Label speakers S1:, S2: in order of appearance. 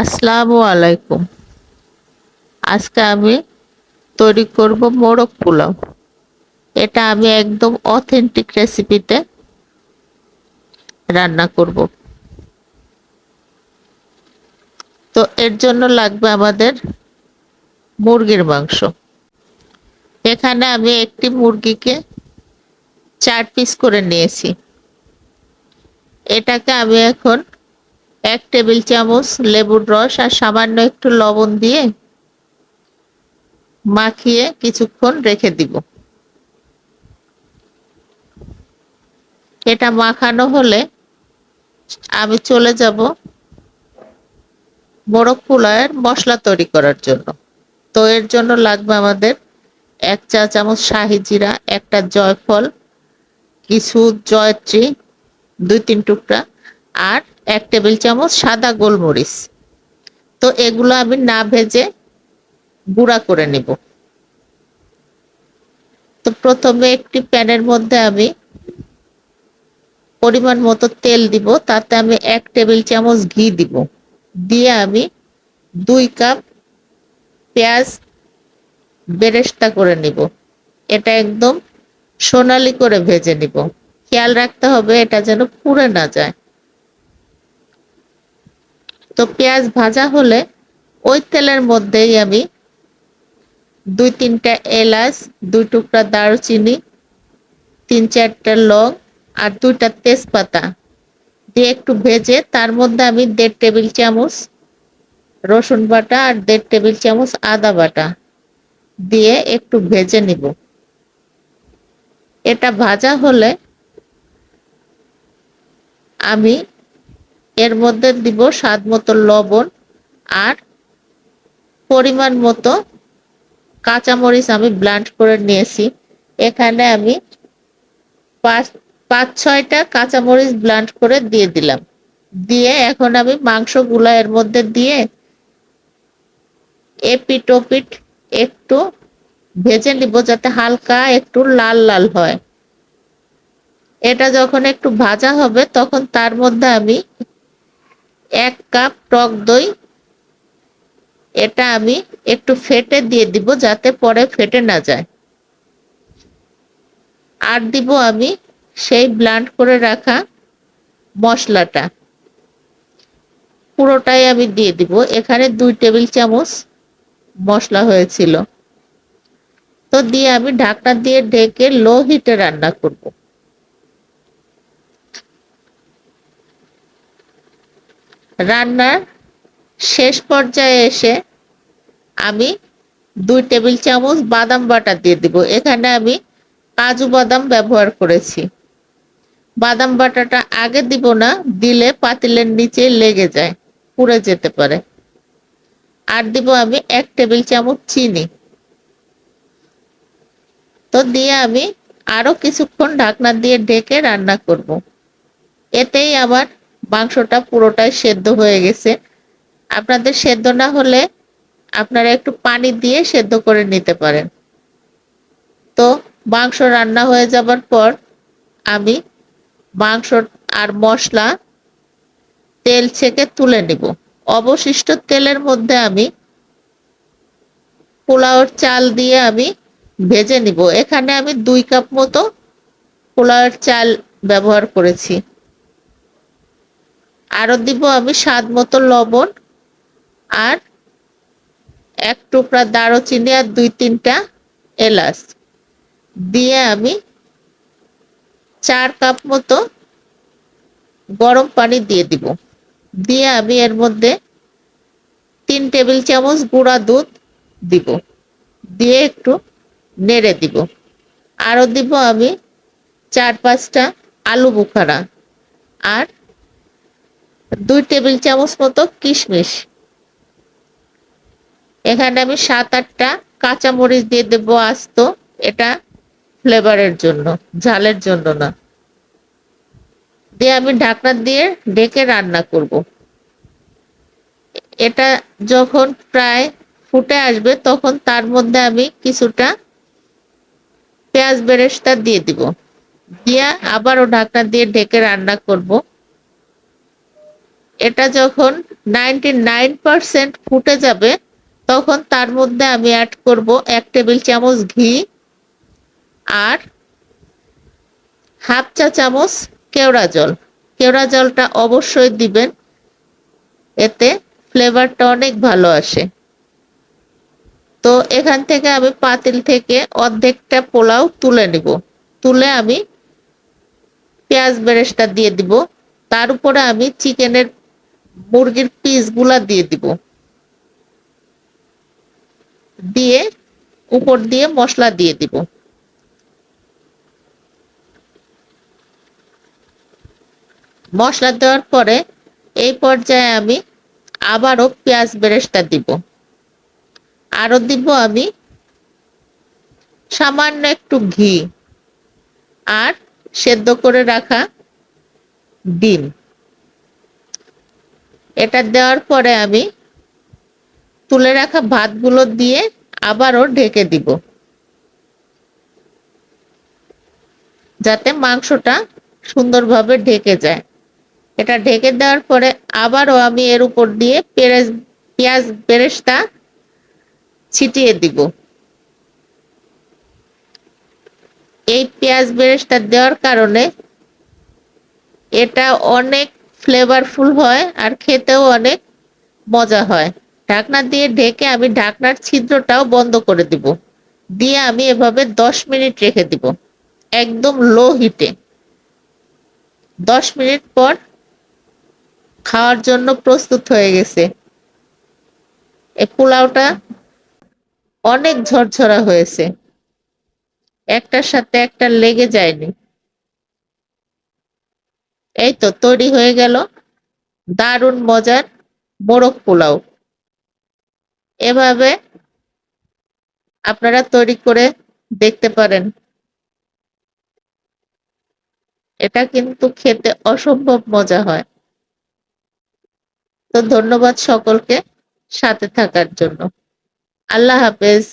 S1: আসসালামু আলাইকুম। আজকে আমি তৈরি করব মোরগ পোলাও। এটা আমি একদম অথেন্টিক রেসিপিতে রান্না করব। তো এর জন্য লাগবে আমাদের মুরগির মাংস। এখানে আমি একটি মুরগিকে চার পিস করে নিয়েছি। এটাকে আমি এখন এক টেবিল চামচ লেবুর রস আর সামান্য একটু লবণ দিয়ে মাখিয়ে কিছুক্ষণ রেখে দিব। এটা মাখানো হলে আমি চলে যাব মোরগ পোলাওয়ের মশলা তৈরি করার জন্য। তো এর জন্য লাগবে আমাদের এক চা চামচ শাহি জিরা, একটা জয়ফল, কিছু জয়ত্রী, দুই তিন টুকরা, আর এক টেবিল চামচ সাদা গোলমরিচ। তো এগুলো আমি না ভেজে গুঁড়া করে নিব। তো প্রথমে একটি প্যানের মধ্যে আমি পরিমাণ মতো তেল দিব, তাতে আমি এক টেবিল চামচ ঘি দিব। দিয়ে আমি দুই কাপ পেঁয়াজ বেরেস্তা করে নিব। এটা একদম সোনালি করে ভেজে নিব। খেয়াল রাখতে হবে এটা যেন পুড়ে না যায়। তো পেঁয়াজ ভাজা হলে ওই তেলের মধ্যেই আমি দুই তিনটা এলাচ, দুই টুকরা দারুচিনি, তিন চারটা লং আর দুইটা তেজপাতা দিয়ে একটু ভেজে তার মধ্যে আমি দেড় টেবিল চামচ রসুন বাটা আর দেড় টেবিল চামচ আদা বাটা দিয়ে একটু ভেজে নিব। এটা ভাজা হলে আমি এর মধ্যে দিব স্বাদ মতো লবণ আর পরিমাণ মতো কাঁচামরিচ আমি ব্লান্ড করে নিয়েছি। এখানে আমি পাঁচ পাঁচ, ছয়টা কাঁচামরিচ ব্লান্ড করে দিয়ে দিলাম। দিয়ে এখন আমি মাংসগুলো এর মধ্যে দিয়ে এপিট ওপিট একটু ভেজে নিব যাতে হালকা একটু লাল লাল হয়। এটা যখন একটু ভাজা হবে তখন তার মধ্যে আমি এক কাপ টক দই। এটা আমি একটু ফেটে দিয়ে দিব যাতে পরে ফেটে না যায়। আর দিব আমি সেই ব্লান্ড করে রাখা মশলাটা। পুরোটাই আমি দিয়ে দিব। এখানে দুই টেবিল চামচ মশলা হয়েছিল। তো দিয়ে আমি ঢাকনা দিয়ে ঢেকে লো হিটে রান্না করব। রান্নার শেষ পর্যায়ে এসে আমি দুই টেবিল চামচ বাদাম বাটা দিয়ে দিব। এখানে আমি কাজু বাদাম ব্যবহার করেছি। বাদাম বাটাটা আগে দিব না, দিলে পাতিলের নিচে লেগে যায়, পুড়ে যেতে পারে। আর দিব আমি এক টেবিল চামচ চিনি। তো দিয়ে আমি আরও কিছুক্ষণ ঢাকনা দিয়ে ঢেকে রান্না করব। এতেই আমার মাংসটা পুরোটাই সেদ্ধ হয়ে গেছে। আপনাদের সেদ্ধ না হলে আপনারা একটু পানি দিয়ে সেদ্ধ করে নিতে পারেন। তো মাংস রান্না হয়ে যাবার পর আমি মাংস আর মশলা তেল ছেঁকে তুলে নিব। অবশিষ্ট তেলের মধ্যে আমি পোলাওর চাল দিয়ে আমি ভেজে নিব। এখানে আমি দুই কাপ মতো পোলাওয়ের চাল ব্যবহার করেছি। আরও দিব আমি স্বাদ মতো লবণ আর এক টুকরা দারুচিনি আর দুই তিনটা এলাচ। দিয়ে আমি চার কাপ মতো গরম পানি দিয়ে দিব। দিয়ে আমি এর মধ্যে তিন টেবিল চামচ গুঁড়া দুধ দিব। দিয়ে একটু নেড়ে দিব। আরও দিব আমি চার পাঁচটা আলু বুখারা আর দুই টেবিল চামচ মতো কিশমিশ। এখানে আমি সাত, আটটা কাঁচামরিচ দিয়ে দেব আস্ত। এটা ফ্লেভারের জন্য, ঝালের জন্য না। দিয়ে আমি ঢাকনা দিয়ে ডেকে রান্না করব। এটা যখন প্রায় ফুটে আসবে, তখন তার মধ্যে আমি কিছুটা পেঁয়াজ বেরেস্তা দিয়ে দিব। দিয়া আবারও ঢাকনা দিয়ে ঢেকে রান্না করব। এটা যখন নাইনটি নাইন পার্সেন্ট ফুটে যাবে, তখন তার মধ্যে আমি অ্যাড করব এক টেবিল চামচ ঘি আর হাফ চা চামচ কেওড়া জল। কেওড়া জলটা অবশ্যই দিবেন, এতে ফ্লেভারটা অনেক ভালো আসে। তো এখান থেকে আমি পাতিল থেকে অর্ধেকটা পোলাও তুলে নিব। তুলে আমি পেঁয়াজ বেরেস্তা দিয়ে দিব। তার উপরে আমি চিকেনের মুরগির পিসগুলা দিয়ে দিব। দিয়ে উপর দিয়ে মশলা দিয়ে দিব। মশলা দেওয়ার পরে এই পর্যায়ে আমি আবারও পেঁয়াজ বেরেস্তা দিব। আরও দিব আমি সামান্য একটু ঘি আর সেদ্ধ করে রাখা ডিম। এটা দেওয়ার পরে আমি তুলে রাখা ভাতগুলো দিয়ে আবারও ঢেকে দিব। যাতে মাংসটা সুন্দরভাবে ঢেকে যায়। এটা ঢেকে দেওয়ার পরে আবারও আমি এর উপর দিয়ে পেঁয়াজ পেঁয়াজ বেরেস্তা ছিটিয়ে দিব। এই পেঁয়াজ বেরেস্তা দেওয়ার কারণে এটা অনেক ফ্লেভারফুল হয় আর খেতেও অনেক মজা হয়। ঢাকনা দিয়ে ঢেকে আমি ঢাকনার ছিদ্রটাও বন্ধ করে দিব। দিয়ে আমি এভাবে দশ মিনিট রেখে দিব, একদম লো হিটে দশ মিনিট পর খাওয়ার জন্য প্রস্তুত হয়ে গেছে। এ পোলাওটা অনেক ঝরঝরা হয়েছে। একটার সাথে একটা লেগে যায়নি। এই তো তৈরি হয়ে গেল দারুণ মজার মোরগ পোলাও। এভাবে আপনারা তৈরি করে দেখতে পারেন। এটা কিন্তু খেতে অসম্ভব মজা হয়। তো ধন্যবাদ সকলকে সাথে থাকার জন্য। আল্লাহ হাফেজ।